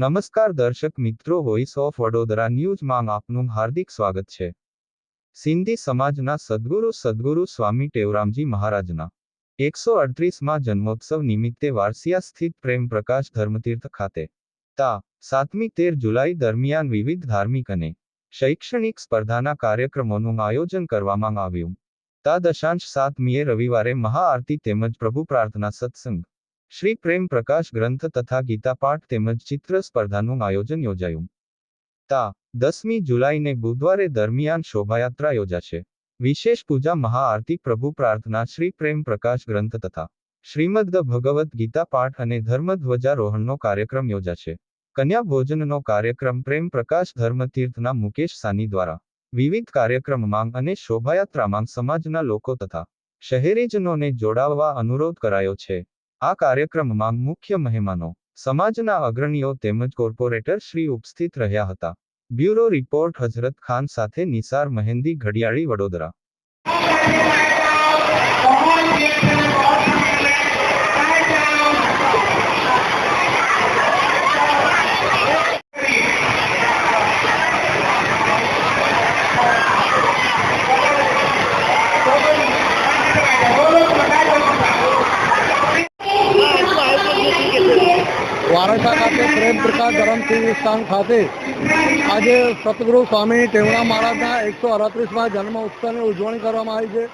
નમસ્કાર દર્શક મિત્રો વોઇસ ઓફ વડોદરા ન્યૂઝમાં આપનું હાર્દિક સ્વાગત છે. સિંધી સમાજના સદગુરુ સદગુરુ સ્વામી ટેવરામજી મહારાજના એકસો અડત્રીસમાં જન્મોત્સવ નિમિત્તે વારસિયા સ્થિત પ્રેમ પ્રકાશ ધર્મતીર્થ ખાતે તા સાતમી તેર જુલાઈ દરમિયાન વિવિધ ધાર્મિક અને શૈક્ષણિક સ્પર્ધાના કાર્યક્રમોનું આયોજન કરવામાં આવ્યું. તા દશાંશ સાતમીએ રવિવારે મહાઆરતી તેમજ પ્રભુ પ્રાર્થના સત્સંગ શ્રી પ્રેમ પ્રકાશ ગ્રંથ તથા ગીતા પાઠ તેમજ ચિત્ર સ્પર્ધાનું આયોજન યોજાયું. તા, દસમી જુલાઈને બુધવારે દરમિયાન શોભાયાત્રા યોજાશે. વિશેષ પૂજા મહાઆરતી પ્રભુ પ્રાર્થના શ્રી પ્રેમ પ્રકાશ ગ્રંથ તથા શ્રીમદ ભગવદ્ ગીતા પાઠ અને ધર્મધ્વજારોહણનો કાર્યક્રમ યોજાશે. કન્યા ભોજનનો કાર્યક્રમ પ્રેમ પ્રકાશ ધર્મતીર્થના મુકેશ સાની દ્વારા. વિવિધ કાર્યક્રમમાં અને શોભાયાત્રામાં સમાજના લોકો તથા શહેરીજનોને જોડાવવા અનુરોધ કરાયો છે. આ કાર્યક્રમમાં મુખ્ય મહેમાનો, સમાજના અગ્રણીઓ તેમજ કોર્પોરેટર શ્રી ઉપસ્થિત રહ્યા હતા. બ્યુરો રિપોર્ટ હઝરત ખાન સાથે નિસાર મહેંદી ઘડિયાળી વડોદરા. વારસા ખાતે પ્રેમ પ્રકાશ ધરમસિંહ સ્થાન ખાતે આજે સતગુરુ સ્વામી ટેવણા મહારાજના એકસો અડત્રીસમાં જન્મ ઉત્સવની ઉજવણી કરવામાં આવી છે.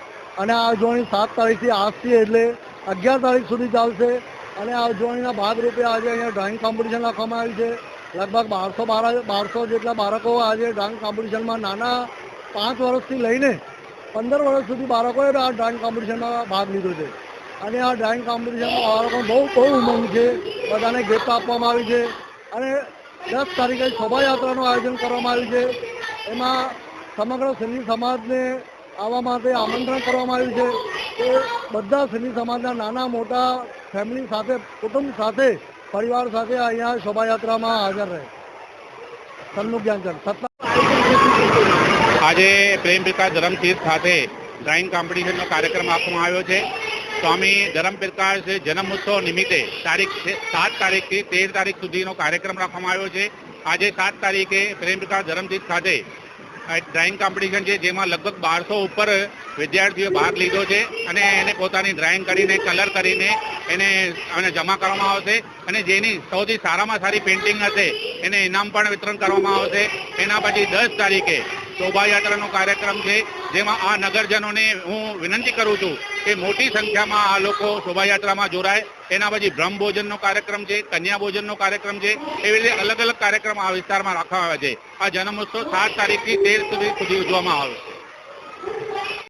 અને આ ઉજવણી સાત તારીખથી આજથી એટલે અગિયાર તારીખ સુધી ચાલશે. અને આ ઉજવણીના ભાગરૂપે આજે અહીંયા ડ્રોઈંગ કોમ્પિટિશન રાખવામાં આવી છે. લગભગ બારસો બાર બારસો જેટલા બાળકો આજે ડ્રોઈંગ કોમ્પિટિશનમાં નાના પાંચ વર્ષથી લઈને પંદર વર્ષ સુધી બાળકોએ આ ડ્રોઈંગ કોમ્પિટિશનમાં ભાગ લીધો છે. અને આ ડ્રાઇંગ કોમ્પિટિશનમાં બાળકો બહુ બહુ ઉમંગ છે. બધાને ગિફ્ટ આપવામાં આવી છે. અને દસ તારીખે શોભાયાત્રાનું આયોજન કરવામાં આવ્યું છે. એમાં સમગ્ર સિંધી સમાજને આવવા માટે આમંત્રણ કરવામાં આવ્યું છે. કે બધા સિંધી સમાજના નાના, મોટા ફેમિલી સાથે, કુટુંબ સાથે, પરિવાર સાથે અહીંયા શોભાયાત્રામાં હાજર રહે. સન્મુખ જ્ઞાનચંદ સત્તા. આજે પ્રેમ પ્રકાશ ધરમતીર્થ ખાતે ડ્રાઇંગ કોમ્પિટિશનનો કાર્યક્રમ આપવામાં આવ્યો છે. સ્વામી ધરમપ્રકાશ જન્મ ઉત્સવ નિમિત્તે તારીખ સાત તારીખથી તેર તારીખ સુધીનો કાર્યક્રમ રાખવામાં આવ્યો છે. આજે સાત તારીખે પ્રેમ પ્રકાશ ધરમતીર્થ ખાતે આ ડ્રાઇંગ કોમ્પિટિશન છે, જેમાં લગભગ બારસો ઉપર વિદ્યાર્થીઓએ ભાગ લીધો છે અને એને પોતાની ડ્રાઇંગ કરીને કલર કરીને એને અને જમા કરવામાં આવશે અને જેની સૌથી સારામાં સારી પેઇન્ટિંગ હશે એને ઇનામ પણ વિતરણ કરવામાં આવશે. એના પછી દસ તારીખે શોભાયાત્રાનો કાર્યક્રમ છે, જેમાં આ નગરજનોને હું વિનંતી કરું છું કે મોટી સંખ્યામાં આ લોકો શોભાયાત્રામાં જોડાય. એના પછી બ્રહ્મ ભોજનનો કાર્યક્રમ છે, કન્યા ભોજનનો કાર્યક્રમ છે, એવી રીતે અલગ અલગ કાર્યક્રમ આ વિસ્તારમાં રાખવામાં આવે છે. આ જન્મોત્સવ સાત તારીખથી તેર સુધી સુધી ઉજવવામાં આવે છે.